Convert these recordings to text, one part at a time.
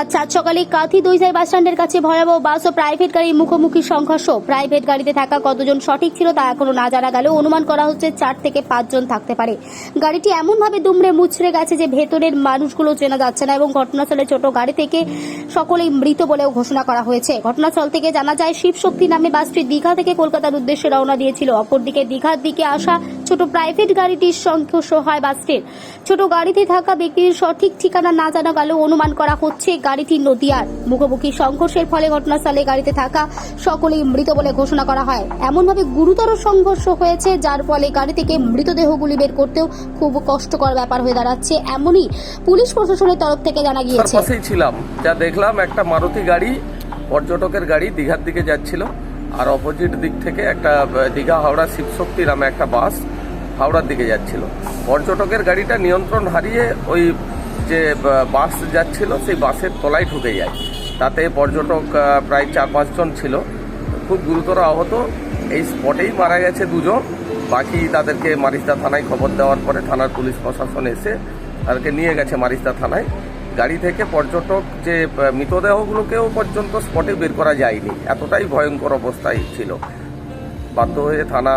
আজ চার সকালে কাঁথি বাস স্ট্যান্ডের কাছে ভয়াবহ বাস ও প্রাইভেট গাড়ির মুখোমুখি সংঘর্ষ। প্রাইভেট গাড়িতে থাকা কতজন সঠিক ছিল তা এখনও না জানা গেলেও অনুমান করা হচ্ছে চার থেকে পাঁচজন থাকতে পারে। গাড়িটি এমনভাবে দুমড়ে মুচড়ে গেছে যে ভেতরের মানুষগুলো চেনা যাচ্ছে না এবং ঘটনাস্থলে ছোট গাড়ি থেকে সকলেই মৃত বলেও ঘোষণা করা হয়েছে। ঘটনাস্থল থেকে জানা যায়, শিবশক্তি নামে বাসটি দীঘা থেকে কলকাতার উদ্দেশ্যে রওনা দিয়েছিল। অপরদিকে দীঘার দিকে আসা ছোট প্রাইভেট গাড়িটির সংঘর্ষ হয় বাসটির ছোট গাড়িতে থাকা ব্যক্তির সঠিক ঠিকানা না জানা গেলেও অনুমান করা হচ্ছে গাড়িটি নদিয়ার। মুখোমুখি সংঘর্ষের ফলে ঘটনাস্থলে গাড়িতে থাকা সকলেই মৃত বলে ঘোষণা করা হয়। এমনভাবে গুরুতর সংঘর্ষ হয়েছে, যার ফলে গাড়ি থেকে মৃতদেহগুলি বের করতেও খুব কষ্টকর ব্যাপার হয়ে দাঁড়াচ্ছে এমনই পুলিশ প্রশাসনের তরফ থেকে জানা গিয়েছে। ছিলাম, যা দেখলাম একটা মারুতি গাড়ি, পর্যটকের গাড়ি দীঘার দিকে যাচ্ছিল। আর অপোজিট দিক থেকে একটা দীঘা হাওড়া শিবশক্তি নামে একটা বাস হাওড়ার দিকে যাচ্ছিল। পর্যটকের গাড়িটা নিয়ন্ত্রণ হারিয়ে ওই যে বাস যাচ্ছিল, সেই বাসের তলায় ঢুকে যায়। তাতে পর্যটক প্রায় চার পাঁচজন ছিল। খুব গুরুতর আহত। এই স্পটেই মারা গেছে দুজন। বাকি তাদেরকে মারিস্তা থানায় খবর দেওয়ার পরে থানার পুলিশ প্রশাসন এসে তাদেরকে নিয়ে গেছে মারিস্তা থানায়। গাড়ি থেকে পর্যটক যে মৃতদেহগুলোকেও পর্যন্ত স্পটে বের করা যায়নি। এতটাই ভয়ঙ্কর অবস্থায় ছিল। বাধ্য হয়ে থানা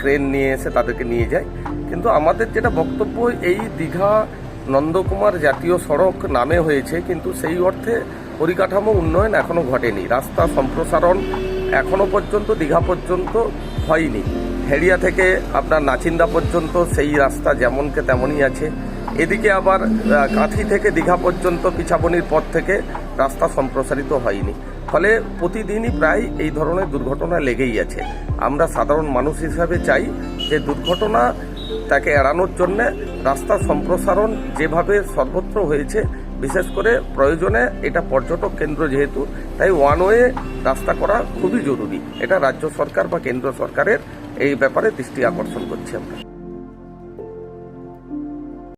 ক্রেন নিয়ে এসে তাদেরকে নিয়ে যায়। কিন্তু আমাদের যেটা বক্তব্য, এই দীঘা নন্দকুমার জাতীয় সড়ক নামে হয়েছে, কিন্তু সেই অর্থে পরিকাঠামো উন্নয়ন এখনও ঘটেনি। রাস্তা সম্প্রসারণ এখনও পর্যন্ত, দীঘা পর্যন্ত হয়নি। হেরিয়া থেকে আপনার নাচিন্দা পর্যন্ত সেই রাস্তা যেমনকে তেমনই আছে। এদিকে আবার কাঁথি থেকে দীঘা পর্যন্ত পিছাবনির পর থেকে রাস্তা সম্প্রসারিত হয়নি। ফলে প্রতিদিনই প্রায় এই ধরনের দুর্ঘটনা লেগেই আছে। আমরা সাধারণ মানুষ হিসাবে চাই যে দুর্ঘটনা তাকে এড়ানোর জন্য রাস্তা সম্প্রসারণ যেভাবে সর্বত্র হয়েছে, বিশেষ করে প্রয়োজনে এটা পর্যটক কেন্দ্র যেহেতু, তাই ওয়ান ওয়ে রাস্তা করা খুবই জরুরি। এটা রাজ্য সরকার বা কেন্দ্র সরকারের এই ব্যাপারে দৃষ্টি আকর্ষণ করছে আমরা।